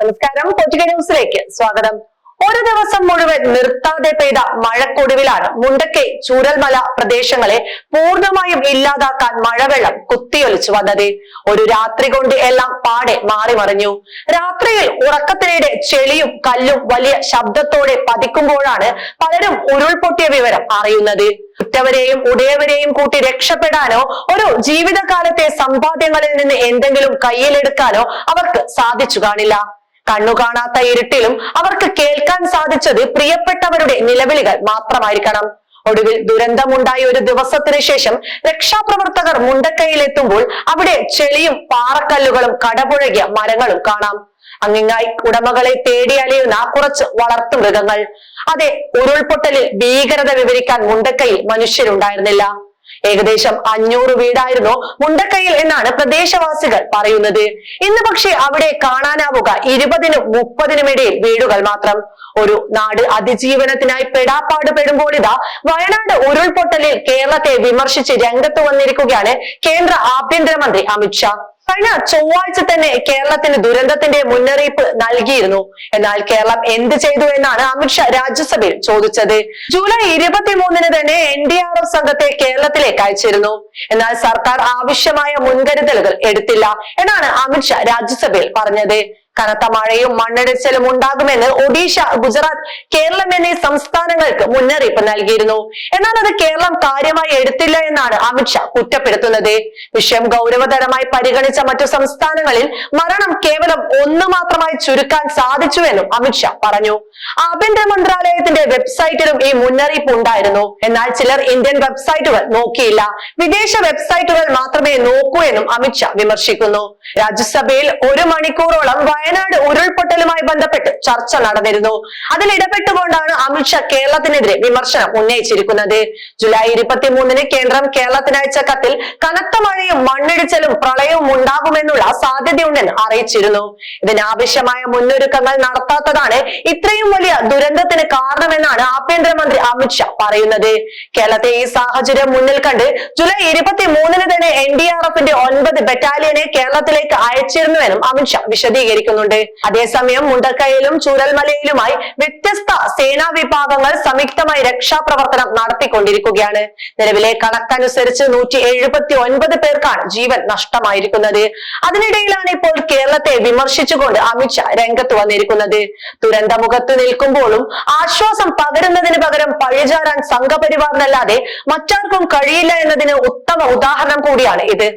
നമസ്കാരം. കൊച്ചി ന്യൂസിലേക്ക് സ്വാഗതം. ഒരു ദിവസം മുഴുവൻ നിർത്താതെ പെയ്ത മഴക്കൊടുവിലാണ് മുണ്ടക്കൈ ചൂരൽമല പ്രദേശങ്ങളെ പൂർണമായും ഇല്ലാതാക്കാൻ മഴവെള്ളം കുത്തിയൊലിച്ചു വന്നത്. ഒരു രാത്രി കൊണ്ട് എല്ലാം പാടെ മാറി മറിഞ്ഞു. രാത്രിയിൽ ഉറക്കത്തിനിടെ ചെളിയും കല്ലും വലിയ ശബ്ദത്തോടെ പതിക്കുമ്പോഴാണ് പലരും ഉരുൾപൊട്ടിയ വിവരം അറിയുന്നത്. ഉറ്റവരെയും ഉടയവരെയും കൂട്ടി രക്ഷപ്പെടാനോ ഒരു ജീവിതകാലത്തെ സമ്പാദ്യങ്ങളിൽ നിന്ന് എന്തെങ്കിലും കയ്യിലെടുക്കാനോ അവർക്ക് സാധിച്ചു കാണില്ല. കണ്ണു കാണാത്ത ഇരുട്ടിലും അവർക്ക് കേൾക്കാൻ സാധിച്ചത് പ്രിയപ്പെട്ടവരുടെ നിലവിളികൾ മാത്രമായിരിക്കണം. ഒടുവിൽ ദുരന്തമുണ്ടായ ഒരു ദിവസത്തിന് ശേഷം രക്ഷാപ്രവർത്തകർ മുണ്ടക്കൈയിലെത്തുമ്പോൾ അവിടെ ചെളിയും പാറക്കല്ലുകളും കടപുഴകിയ മരങ്ങളും കാണാം. അങ്ങിങ്ങായി ഉടമകളെ തേടി അലയുന്ന കുറച്ച് വളർത്തു മൃഗങ്ങൾ. അതെ ഉരുൾപൊട്ടലിൽ ഭീകരത വിവരിക്കാൻ മുണ്ടക്കൈയിൽ മനുഷ്യരുണ്ടായിരുന്നില്ല. ഏകദേശം അഞ്ഞൂറ് വീടായിരുന്നു മുണ്ടക്കയിൽ എന്നാണ് പ്രദേശവാസികൾ പറയുന്നത്. ഇന്ന് പക്ഷേ അവിടെ കാണാനാവുക ഇരുപതിനും മുപ്പതിനും ഇടയിൽ വീടുകൾ മാത്രം. ഒരു നാട് അതിജീവനത്തിനായി പെടാപ്പാട് പെടുമ്പോൾ ഇതാ വയനാട് ഉരുൾപൊട്ടലിൽ കേരളത്തെ വിമർശിച്ച് രംഗത്ത് വന്നിരിക്കുകയാണ് കേന്ദ്ര ആഭ്യന്തരമന്ത്രി അമിത്ഷാ കഴിഞ്ഞ ചൊവ്വാഴ്ച തന്നെ കേരളത്തിന് ദുരന്തത്തിന്റെ മുന്നറിയിപ്പ് നൽകിയിരുന്നു. എന്നാൽ കേരളം എന്ത് ചെയ്തു എന്നാണ് അമിത്ഷാ രാജ്യസഭയിൽ ചോദിച്ചത്. ജൂലൈ ഇരുപത്തിമൂന്നിന് തന്നെ എൻ ഡി ആർ എഫ് സംഘത്തെ കേരളത്തിലേക്ക് അയച്ചിരുന്നു. എന്നാൽ സർക്കാർ ആവശ്യമായ മുൻകരുതലുകൾ എടുത്തില്ല എന്നാണ് അമിത്ഷാ രാജ്യസഭയിൽ പറഞ്ഞത്. കനത്ത മഴയും മണ്ണിടിച്ചിലും ഉണ്ടാകുമെന്ന് ഒഡീഷ ഗുജറാത്ത് കേരളം എന്നീ സംസ്ഥാനങ്ങൾക്ക് മുന്നറിയിപ്പ് നൽകിയിരുന്നു. എന്നാൽ അത് കേരളം കാര്യമായി എടുത്തില്ല എന്നാണ് അമിത്ഷാ കുറ്റപ്പെടുത്തുന്നത്. വിഷയം ഗൗരവതരമായി പരിഗണിച്ച മറ്റു സംസ്ഥാനങ്ങളിൽ മരണം കേവലം ഒന്ന് മാത്രമായി ചുരുക്കാൻ സാധിച്ചുവെന്നും അമിത്ഷാ പറഞ്ഞു. ആഭ്യന്തര മന്ത്രാലയത്തിന്റെ വെബ്സൈറ്റിലും ഈ മുന്നറിയിപ്പ് ഉണ്ടായിരുന്നു. എന്നാൽ ചിലർ ഇന്ത്യൻ വെബ്സൈറ്റുകൾ നോക്കിയില്ല. വിദേശ വെബ്സൈറ്റുകൾ മാത്രമേ നോക്കൂ എന്നും അമിത്ഷാ വിമർശിക്കുന്നു. രാജ്യസഭയിൽ ഒരു മണിക്കൂറോളം വയനാട് ഉരുൾപൊട്ടലുമായി ബന്ധപ്പെട്ട് ചർച്ച നടന്നിരുന്നു. അതിൽ ഇടപെട്ടുകൊണ്ടാണ് അമിത്ഷാ കേരളത്തിനെതിരെ വിമർശനം ഉന്നയിച്ചിരിക്കുന്നത്. ജൂലൈ ഇരുപത്തിമൂന്നിന് കേന്ദ്രം കേരളത്തിന് അയച്ച കത്തിൽ കനത്ത മഴയും മണ്ണിടിച്ചിലും പ്രളയവും ഉണ്ടാകുമെന്നുള്ള സാധ്യതയുണ്ടെന്ന് അറിയിച്ചിരുന്നു. ഇതിനാവശ്യമായ മുന്നൊരുക്കങ്ങൾ നടത്താത്തതാണ് ഇത്രയും വലിയ ദുരന്തത്തിന് കാരണമെന്നാണ് ആഭ്യന്തരമന്ത്രി അമിത്ഷാ പറയുന്നത്. കേരളത്തെ ഈ സാഹചര്യം മുന്നിൽ കണ്ട് ജൂലൈ ഇരുപത്തി മൂന്നിന് തന്നെ എൻ ഡി ആർ എഫിന്റെ ഒൻപത് ബറ്റാലിയനെ കേരളത്തിലേക്ക് അയച്ചിരുന്നുവെന്നും അമിത്ഷാ വിശദീകരിക്കുന്നുണ്ട് അതേസമയം മുണ്ടക്കയിലും ചൂരൽമലയിലുമായി വ്യത്യസ്ത സേനാ വിഭാഗങ്ങൾ സംയുക്തമായി രക്ഷാപ്രവർത്തനം നടത്തിക്കൊണ്ടിരിക്കുകയാണ്. നിലവിലെ കണക്കനുസരിച്ച് നൂറ്റി എഴുപത്തി ഒൻപത് പേർക്കാണ് ജീവൻ നഷ്ടമായിരിക്കുന്നത്. അതിനിടയിലാണ് ഇപ്പോൾ കേരളത്തെ വിമർശിച്ചുകൊണ്ട് അമിത്ഷാ രംഗത്ത് വന്നിരിക്കുന്നത്. ദുരന്തമുഖത്ത് നിൽക്കുമ്പോഴും ആശ്വാസം പകരുന്നതിന് പകരം പഴിചാരാൻ സംഘപരിവാറിനല്ലാതെ മറ്റാർക്കും കഴിയില്ല എന്നതിന് ഉത്തമ ഉദാഹരണം കൂടിയാണ് ഇത്.